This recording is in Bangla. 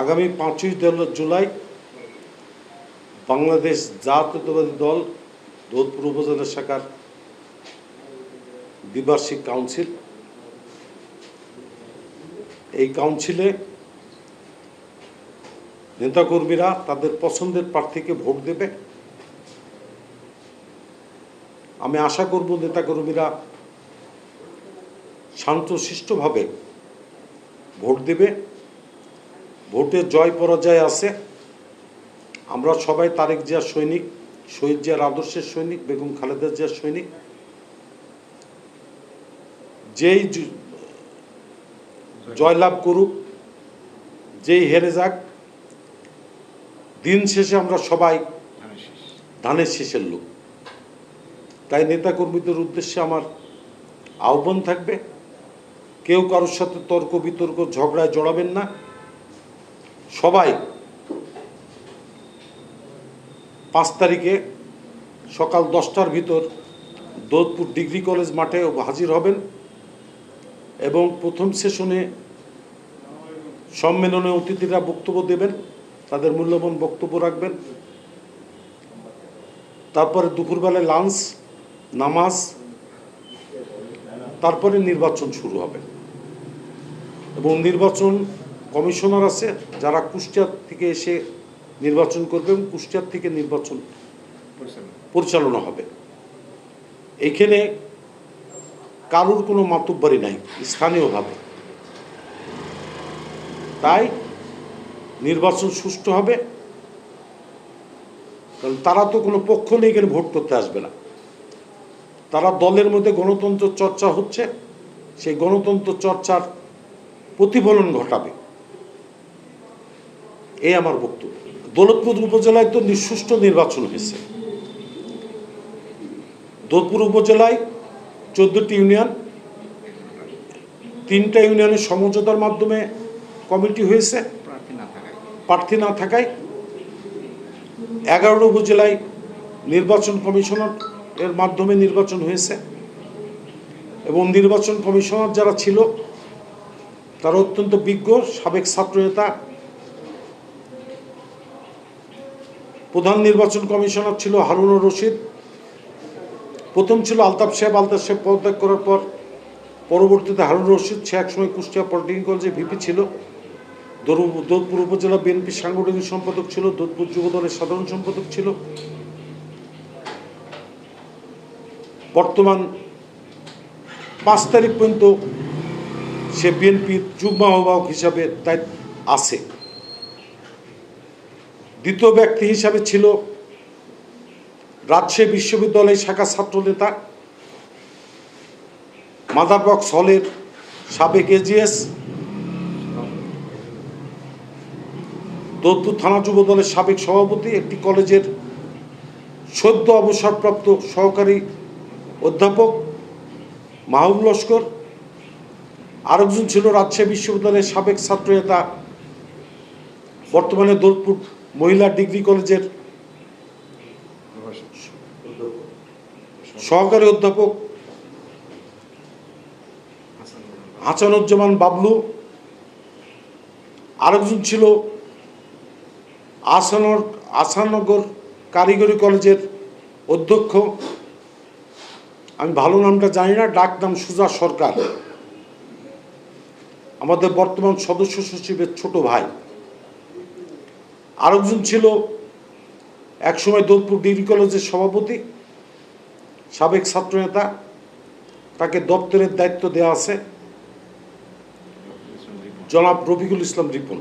আগামী পাঁচই জুলাই বাংলাদেশ জাতীয়তাবাদী দল দৌলপুর উপজেলা শাখার দ্বিবার্ষিক কাউন্সিল। এই কাউন্সিলে নেতাকর্মীরা তাদের পছন্দের প্রার্থীকে ভোট দেবে। আমি আশা করব নেতাকর্মীরা শান্তশিষ্টভাবে ভোট দেবে। ভোটের জয় পরাজয় আছে। আমরা সবাই তারেক জিয়া সৈনিক, শহীদ জিয়ার আদর্শের সৈনিক, বেগম খালেদা জিয়ার সৈনিক। যেই জয়লাভ করুক, যেই হেরে যাক, দিন শেষে আমরা সবাই ধানের শেষের লোক। তাই নেতাকর্মীদের উদ্দেশ্যে আমার আহ্বান থাকবে। কেউ কারোর সাথে তর্ক বিতর্ক, ঝগড়ায় জড়াবেন না। সবাই পাঁচ তারিখে সকাল দশটার ভিতর দোধপুর ডিগ্রি কলেজ মাঠে হাজির হবেন এবং প্রথম সেশনে সম্মেলনে অতিথিরা বক্তব্য দেবেন, তাদের মূল্যবান বক্তব্য রাখবেন। তারপরে দুপুরবেলায় লাঞ্চ, নামাজ তারপরে নির্বাচন শুরু হবে। এবং নির্বাচন কমিশনার আছে, যারা কুষ্টিয়ার থেকে এসে নির্বাচন করবে এবং কুষ্টিয়ার থেকে নির্বাচন পরিচালনা হবে। এইখানে কারুর কোনো মাতব্বারি নাই, স্থানীয়ভাবে। তাই নির্বাচন সুষ্ঠু হবে। কারণ তারা তো কোনো পক্ষ নেই এখানে ভোট করতে আসবে না। তারা দলের মধ্যে গণতন্ত্র চর্চা হচ্ছে সেই গণতন্ত্র চর্চার প্রতিফলন ঘটাবে। এই আমার বক্তব্য। দৌলতপুর উপজেলায় তো নিঃসুষ্ঠ নির্বাচন হয়েছে। দৌলতপুর উপজেলায় চোদ্দটি ইউনিয়ন তিনটা ইউনিয়নের সমঝোতার মাধ্যমে কমিটি হয়েছে। প্রার্থী না থাকায়। প্রার্থী না থাকায় এগারোটা উপজেলায় নির্বাচন কমিশনার এর মাধ্যমে নির্বাচন হয়েছে। এবং নির্বাচন কমিশনার যারা ছিল, তারা অত্যন্ত বিজ্ঞ, সাবেক ছাত্রনেতা। প্রধান নির্বাচন কমিশনার ছিল হারুনুর রশিদ। প্রথম ছিল আলতাফ সাহেব। আলতাফ সাহেব পদত্যাগ করার পর পরবর্তীতে হারুন রশিদ, সে একসময় কুষ্টিয়া পলিটেকনিক কলেজে ভিপি ছিল। দৌলপুর উপজেলা বিএনপি সাংগঠনিক সম্পাদক ছিল। দৌলপুর যুব দলের সাধারণ সম্পাদক ছিল। বর্তমান পাঁচ তারিখ পর্যন্ত সে বিএনপির যুগ্ম আহ্বায়ক হিসাবে তাই আছে। দ্বিতীয় ব্যক্তি হিসাবে ছিল রাজশাহী বিশ্ববিদ্যালয়ের শাখা ছাত্রনেতা, মাদার বক্স হলের সাবেক এজিএস দৌদপুর থানা যুব দলের সাবেক সভাপতি, একটি কলেজের সদ্য অবসরপ্রাপ্ত সহকারী অধ্যাপক মাহবুব লস্কর, আরেকজন ছিল রাজশাহী বিশ্ববিদ্যালয়ের সাবেক ছাত্রনেতা, বর্তমানে দৌলপুর মহিলা ডিগ্রি কলেজের সহকারী অধ্যাপক হাসানুজ্জামান বাবলু, আরেকজন ছিল আসানর আসানগর কারিগরি কলেজের অধ্যক্ষ আমি ভালো নামটা জানি না, ডাক নাম সুজা সরকার। আমাদের বর্তমান সদস্য সচিবের ছোট ভাই। আরেকজন ছিল একসময় দৌলপুর ডিগ্রি কলেজের সভাপতি, সাবেক ছাত্রনেতা। তাকে দপ্তরের দায়িত্ব দেওয়া আছে। জনাব রফিকুল ইসলাম রিপন।